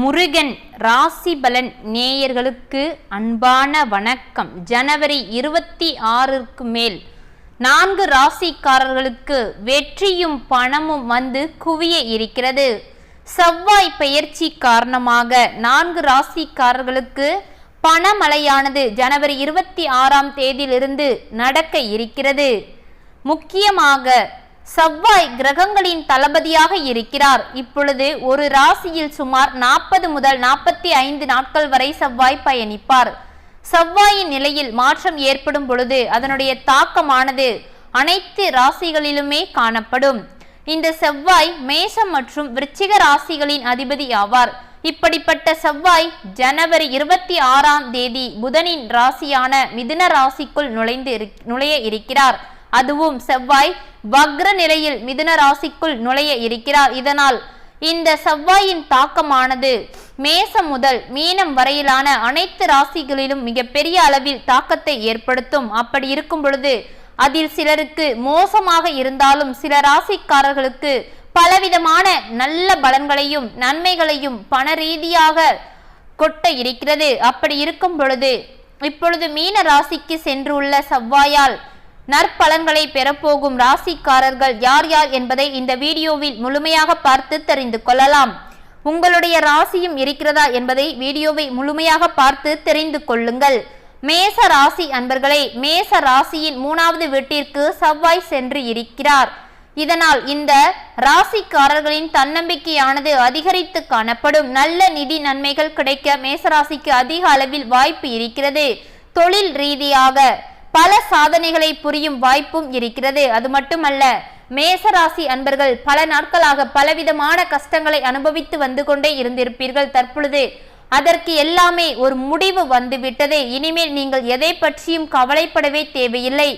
முருகன் ராசிபலன் நேயர்களுக்கு அன்பான வணக்கம். ஜனவரி இருபத்தி ஆறுக்கு மேல் நான்கு ராசிக்காரர்களுக்கு வெற்றியும் பணமும் வந்து குவிய இருக்கிறது. செவ்வாய் பெயர்ச்சி காரணமாக நான்கு ராசிக்காரர்களுக்கு பணமழையானது ஜனவரி இருபத்தி ஆறாம் தேதியிலிருந்து நடக்க இருக்கிறது. முக்கியமாக செவ்வாய் கிரகங்களின் தளபதியாக இருக்கிறார். இப்பொழுது ஒரு ராசியில் சுமார் நாற்பது முதல் நாற்பத்தி ஐந்து நாட்கள் வரை செவ்வாய் பயணிப்பார். செவ்வாயின் நிலையில் மாற்றம் ஏற்படும் பொழுது அதனுடைய தாக்கமானது அனைத்து ராசிகளிலுமே காணப்படும். இந்த செவ்வாய் மேஷம் மற்றும் விருச்சிக ராசிகளின் அதிபதி ஆவார். இப்படிப்பட்ட செவ்வாய் ஜனவரி இருபத்தி ஆறாம் தேதி புதனின் ராசியான மிதுன ராசிக்குள் நுழைந்து நுழைய இருக்கிறார். அதுவும் செவ்வாய் வக்ர நிலையில் மிதுன ராசிக்குள் நுழைய இருக்கிறார். இதனால் இந்த செவ்வாயின் தாக்கமானது மேசம் முதல் மீனம் வரையிலான அனைத்து ராசிகளிலும் மிகப்பெரிய அளவில் தாக்கத்தை ஏற்படுத்தும். அப்படி இருக்கும் பொழுது அதில் சிலருக்கு மோசமாக இருந்தாலும் சில ராசிக்காரர்களுக்கு பலவிதமான நல்ல பலன்களையும் நன்மைகளையும் பண ரீதியாக கொட்ட இருக்கிறது. அப்படி இருக்கும் பொழுது இப்பொழுது மீன ராசிக்கு சென்றுள்ள செவ்வாயால் நற்பலன்களை பெறப்போகும் ராசிக்காரர்கள் யார் யார் என்பதை இந்த வீடியோவில் முழுமையாக பார்த்து தெரிந்து கொள்ளலாம். உங்களுடைய ராசியும் இருக்கிறதா என்பதை வீடியோவை முழுமையாக பார்த்து தெரிந்து கொள்ளுங்கள். மேச ராசி அன்பர்களே மேச ராசியின் மூணாவது வீட்டிற்கு செவ்வாய் சென்று இருக்கிறார். இதனால் இந்த ராசிக்காரர்களின் தன்னம்பிக்கையானது அதிகரித்து காணப்படும். நல்ல நிதி நன்மைகள் கிடைக்க மேசராசிக்கு அதிக அளவில் வாய்ப்பு இருக்கிறது. தொழில் ரீதியாக பல சாதனைகளை புரியும் வாய்ப்பும் இருக்கிறது. அது மட்டுமல்ல மேசராசி அன்பர்கள் பல நாட்களாக பலவிதமான கஷ்டங்களை அனுபவித்து வந்து கொண்டே இருந்திருப்பீர்கள் தற்பொழுது. அதற்கு எல்லாமே ஒரு முடிவு வந்துவிட்டது. இனிமேல் நீங்கள் எதை பற்றியும் கவலைப்படவே தேவையில்லை.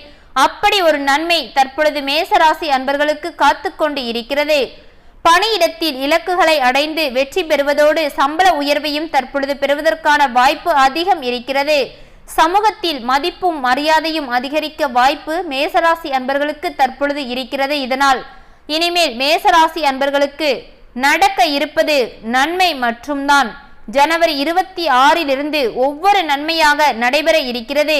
அப்படி ஒரு நன்மை தற்பொழுது மேசராசி அன்பர்களுக்கு காத்து கொண்டு இருக்கிறது. பணியிடத்தில் இலக்குகளை அடைந்து வெற்றி பெறுவதோடு சம்பள உயர்வையும் தற்பொழுது பெறுவதற்கான வாய்ப்பு அதிகம் இருக்கிறது. சமூகத்தில் மதிப்பும் மரியாதையும் அதிகரிக்க வாய்ப்பு மேசராசி அன்பர்களுக்கு தற்பொழுது இருக்கிறது. இதனால் இனிமேல் மேசராசி அன்பர்களுக்கு நடக்க இருப்பது நன்மை மட்டும்தான். ஜனவரி இருபத்தி ஆறிலிருந்து ஒவ்வொரு நன்மையாக நடைபெற இருக்கிறது.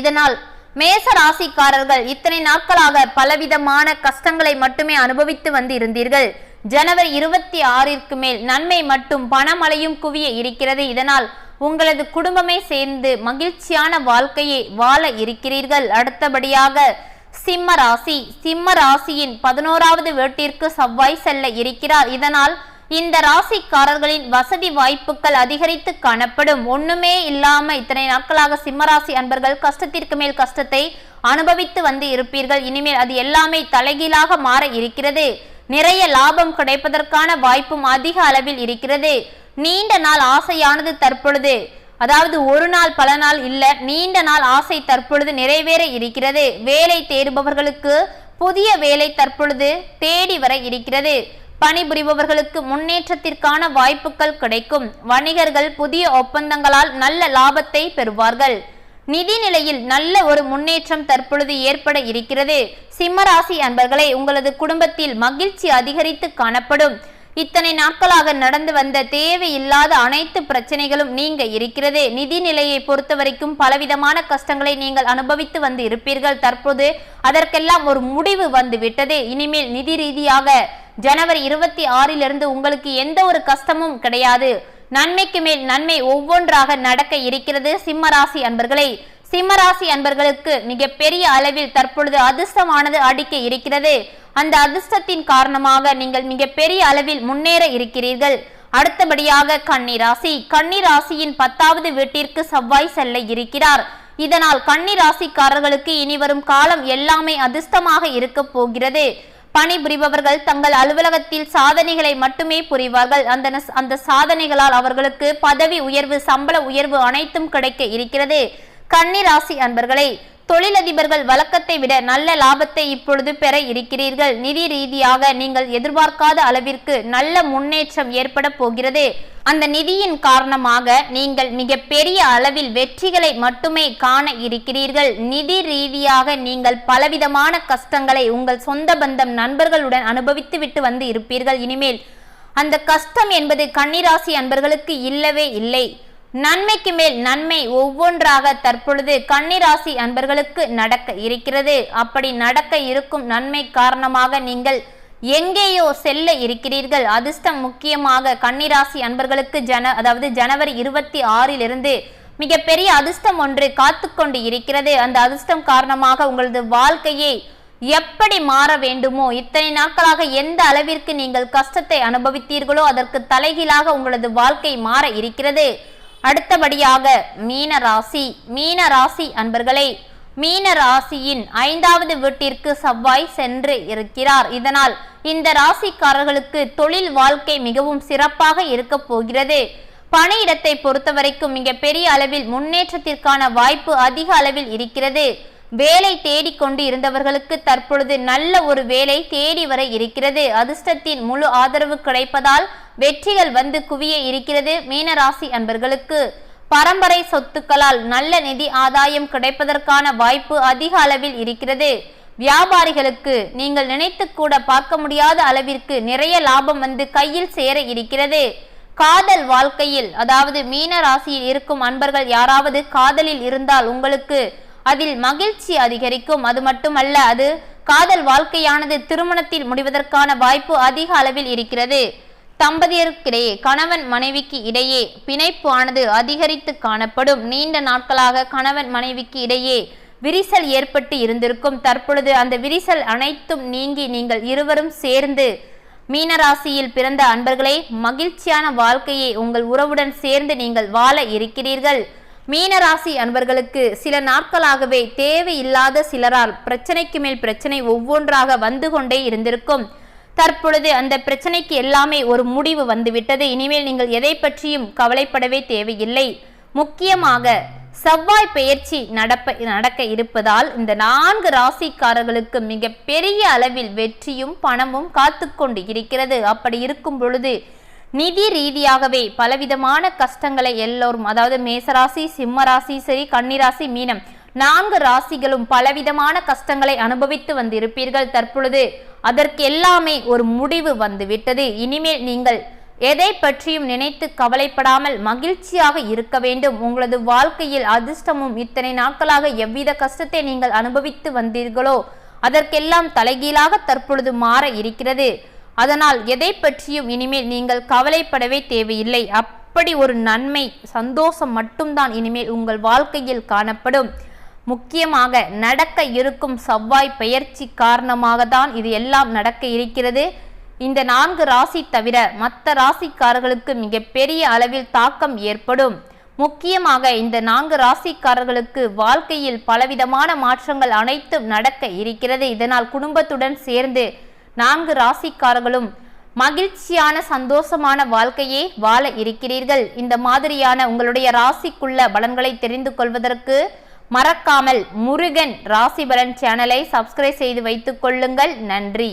இதனால் மேச ராசிக்காரர்கள் இத்தனை நாட்களாக பலவிதமான கஷ்டங்களை மட்டுமே அனுபவித்து வந்து இருந்தீர்கள் ஜனவரி இருபத்தி ஆறிற்கு மேல் நன்மை மட்டும் பணமழையும் குவிய இருக்கிறது. இதனால் உங்களது குடும்பமே சேர்ந்து மகிழ்ச்சியான வாழ்க்கையை வாழ இருக்கிறீர்கள். அடுத்தபடியாக சிம்ம ராசி. சிம்ம ராசியின் பதினோராவது வீட்டிற்கு செவ்வாய் செல்ல இருக்கிறார். இதனால் இந்த ராசிக்காரர்களின் வசதி வாய்ப்புகள் அதிகரித்து காணப்படும். ஒண்ணுமே இல்லாம இத்தனை நாட்களாக சிம்மராசி அன்பர்கள் கஷ்டத்திற்கு மேல் கஷ்டத்தை அனுபவித்து வந்து இருப்பீர்கள். இனிமேல் அது எல்லாமே தலைகீழாக மாற இருக்கிறது. நிறைய லாபம் கிடைப்பதற்கான வாய்ப்பும் அதிக அளவில் இருக்கிறது. நீண்ட நாள் ஆசையானது தற்பொழுது. அதாவது ஒரு நாள் பல நாள் இல்ல நீண்ட நாள் ஆசை தற்பொழுது நிறைவேற இருக்கிறது. வேலை தேடுபவர்களுக்கு புதிய வேலை தற்பொழுது தேடி வர இருக்கிறது. பணிபுரிபவர்களுக்கு முன்னேற்றத்திற்கான வாய்ப்புகள் கிடைக்கும். வணிகர்கள் புதிய ஒப்பந்தங்களால் நல்ல லாபத்தை பெறுவார்கள். நிதி நிலையில் நல்ல ஒரு முன்னேற்றம் தற்பொழுது ஏற்பட இருக்கிறது. சிம்மராசி அன்பர்களே உங்களது குடும்பத்தில் மகிழ்ச்சி அதிகரித்து காணப்படும். இத்தனை நாட்களாக நடந்து வந்த தேவையில்லாத அனைத்து பிரச்சனைகளும் நீங்க இருக்கிறது. நிதி நிலையை பொறுத்த வரைக்கும் பலவிதமான கஷ்டங்களை நீங்கள் அனுபவித்து வந்து இருப்பீர்கள். தற்போது அதற்கெல்லாம் ஒரு முடிவு வந்து விட்டது. இனிமேல் நிதி ரீதியாக ஜனவரி இருபத்தி ஆறிலிருந்து உங்களுக்கு எந்த ஒரு கஷ்டமும் கிடையாது. நன்மைக்கு மேல் நன்மை ஒவ்வொன்றாக நடக்க இருக்கிறது. சிம்மராசி அன்பர்களே சிம்மராசி அன்பர்களுக்கு மிக பெரிய அளவில் தற்பொழுது அதிர்ஷ்டமானது அடிக்க இருக்கிறது. அந்த அதிர்ஷ்டத்தின் காரணமாக நீங்கள் மிக பெரிய அளவில் முன்னேற இருக்கிறீர்கள். அடுத்தபடியாக கன்னிராசி. கன்னிராசியின் பத்தாவது வீட்டிற்கு செவ்வாய் செல்ல இருக்கிறார். இதனால் கன்னிராசிக்காரர்களுக்கு இனி வரும் காலம் எல்லாமே அதிர்ஷ்டமாக இருக்க போகிறது. பணிபுரிபவர்கள் தங்கள் அலுவலகத்தில் சாதனைகளை மட்டுமே புரிவார்கள். அந்த அந்த சாதனைகளால் அவர்களுக்கு பதவி உயர்வு சம்பள உயர்வு அனைத்தும் கிடைக்க இருக்கிறது. கன்னிராசி அன்பர்களே தொழிலதிபர்கள் வழக்கத்தை விட நல்ல லாபத்தை இப்பொழுது பெற இருக்கிறீர்கள். நிதி ரீதியாக நீங்கள் எதிர்பார்க்காத அளவிற்கு நல்ல முன்னேற்றம் ஏற்பட போகிறது. அந்த நிதியின் காரணமாக நீங்கள் மிக பெரிய அளவில் வெற்றிகளை மட்டுமே காண இருக்கிறீர்கள். நிதி ரீதியாக நீங்கள் பலவிதமான கஷ்டங்களை உங்கள் சொந்த பந்தம் நண்பர்களுடன் அனுபவித்து விட்டு வந்து இருப்பீர்கள். இனிமேல் அந்த கஷ்டம் என்பது கன்னிராசி அன்பர்களுக்கு இல்லவே இல்லை. நன்மைக்கு மேல் நன்மை ஒவ்வொன்றாக தற்பொழுது கன்னிராசி அன்பர்களுக்கு நடக்க இருக்கிறது. அப்படி நடக்க இருக்கும் நன்மை காரணமாக நீங்கள் எங்கேயோ செல்ல இருக்கிறீர்கள். அதிர்ஷ்டம் முக்கியமாக கன்னிராசி அன்பர்களுக்கு ஜன அதாவது ஜனவரி இருபத்தி ஆறிலிருந்து மிகப்பெரிய அதிர்ஷ்டம் ஒன்று காத்து கொண்டு இருக்கிறது. அந்த அதிர்ஷ்டம் காரணமாக உங்களது வாழ்க்கையை எப்படி மாற வேண்டுமோ இத்தனை நாட்களாக எந்த அளவிற்கு நீங்கள் கஷ்டத்தை அனுபவித்தீர்களோ அதற்கு தலைகீழாக உங்களது வாழ்க்கை மாற இருக்கிறது. அடுத்தபடியாக மீன ராசி மீன ராசி அன்பர்களே மீன ராசியின் ஐந்தாவது வீட்டிற்கு செவ்வாய் சென்று இருக்கிறார். இதனால் இந்த ராசிக்காரர்களுக்கு தொழில் வாழ்க்கை மிகவும் சிறப்பாக இருக்க போகிறது. பணியிடத்தை பொறுத்தவரைக்கும் மிக பெரிய அளவில் முன்னேற்றத்திற்கான வாய்ப்பு அதிக அளவில் இருக்கிறது. வேலை தேடிக்கொண்டு இருந்தவர்களுக்கு தற்பொழுது நல்ல ஒரு வேலை தேடி வர இருக்கிறது. அதிர்ஷ்டத்தின் முழு ஆதரவு கிடைப்பதால் வெற்றிகள் வந்து குவிய இருக்கிறது மீனராசி அன்பர்களுக்கு. பரம்பரை சொத்துக்களால் நல்ல நிதி ஆதாயம் கிடைப்பதற்கான வாய்ப்பு அதிக அளவில் இருக்கிறது. வியாபாரிகளுக்கு நீங்கள் நினைத்து கூட பார்க்க முடியாத அளவிற்கு நிறைய லாபம் வந்து கையில் சேர இருக்கிறது. காதல் வாழ்க்கையில் அதாவது மீன ராசியில் இருக்கும் அன்பர்கள் யாராவது காதலில் இருந்தால் உங்களுக்கு அதில் மகிழ்ச்சி அதிகரிக்கும். அது மட்டுமல்ல அது காதல் வாழ்க்கையானது திருமணத்தில் முடிவதற்கான வாய்ப்பு அதிக அளவில் இருக்கிறது. தம்பதியருக்கிடையே கணவன் மனைவிக்கு இடையே பிணைப்பு ஆனது அதிகரித்து காணப்படும். நீண்ட நாட்களாக கணவன் மனைவிக்கு இடையே விரிசல் ஏற்பட்டு இருந்திருக்கும். தற்பொழுது அந்த விரிசல் அனைத்தும் நீங்கி நீங்கள் இருவரும் சேர்ந்து மீனராசியில் பிறந்த அன்பர்களே மகிழ்ச்சியான வாழ்க்கையை உங்கள் உறவுடன் சேர்ந்து நீங்கள் வாழ இருக்கிறீர்கள். மீனராசி அன்பர்களுக்கு சில நாட்களாகவே தேவையில்லாத சிலரால் பிரச்சனைக்கு மேல் பிரச்சனை ஒவ்வொன்றாக வந்து கொண்டே இருந்திருக்கும். தற்பொழுது அந்த பிரச்சனைக்கு எல்லாமே ஒரு முடிவு வந்துவிட்டது. இனிமேல் நீங்கள் எதை பற்றியும் கவலைப்படவே தேவையில்லை. முக்கியமாக செவ்வாய் பெயர்ச்சி நடப்ப நடக்க இருப்பதால் இந்த நான்கு ராசிக்காரர்களுக்கு மிக பெரிய அளவில் வெற்றியும் பணமும் காத்து கொண்டு இருக்கிறது. அப்படி இருக்கும் பொழுது நிதி ரீதியாகவே பலவிதமான கஷ்டங்களை எல்லோரும் அதாவது மேசராசி சிம்மராசி சரி கன்னிராசி மீனம் நான்கு ராசிகளும் பலவிதமான கஷ்டங்களை அனுபவித்து வந்திருப்பீர்கள் தற்பொழுது. அதற்கு எல்லாமே ஒரு முடிவு வந்துவிட்டது. இனிமேல் நீங்கள் எதை பற்றியும் நினைத்து கவலைப்படாமல் மகிழ்ச்சியாக இருக்க வேண்டும். உங்களது வாழ்க்கையில் அதிர்ஷ்டமும் இத்தனை நாட்களாக எவ்வித கஷ்டத்தை நீங்கள் அனுபவித்து வந்தீர்களோ அதற்கெல்லாம் தலைகீழாக தற்பொழுது மாற இருக்கிறது. அதனால் எதை பற்றியும் இனிமேல் நீங்கள் கவலைப்படவே தேவையில்லை. அப்படி ஒரு நன்மை சந்தோஷம் மட்டும்தான் இனிமேல் உங்கள் வாழ்க்கையில் காணப்படும். முக்கியமாக நடக்க இருக்கும் செவ்வாய் பெயர்ச்சி காரணமாக தான் இது எல்லாம் நடக்க இருக்கிறது. இந்த நான்கு ராசி தவிர மற்ற ராசிக்காரர்களுக்கு மிக பெரிய அளவில் தாக்கம் ஏற்படும். முக்கியமாக இந்த நான்கு ராசிக்காரர்களுக்கு வாழ்க்கையில் பலவிதமான மாற்றங்கள் அனைத்தும் நடக்க இருக்கிறது. இதனால் குடும்பத்துடன் சேர்ந்து நான்கு ராசிக்காரர்களும் மகிழ்ச்சியான சந்தோஷமான வாழ்க்கையே வாழ இருக்கிறீர்கள். இந்த மாதிரியான உங்களுடைய ராசிக்குள்ள பலன்களை தெரிந்து கொள்வதற்கு மறக்காமல் முருகன் ராசி பலன் சேனலை சப்ஸ்கிரைப் செய்து வைத்துக் கொள்ளுங்கள். நன்றி.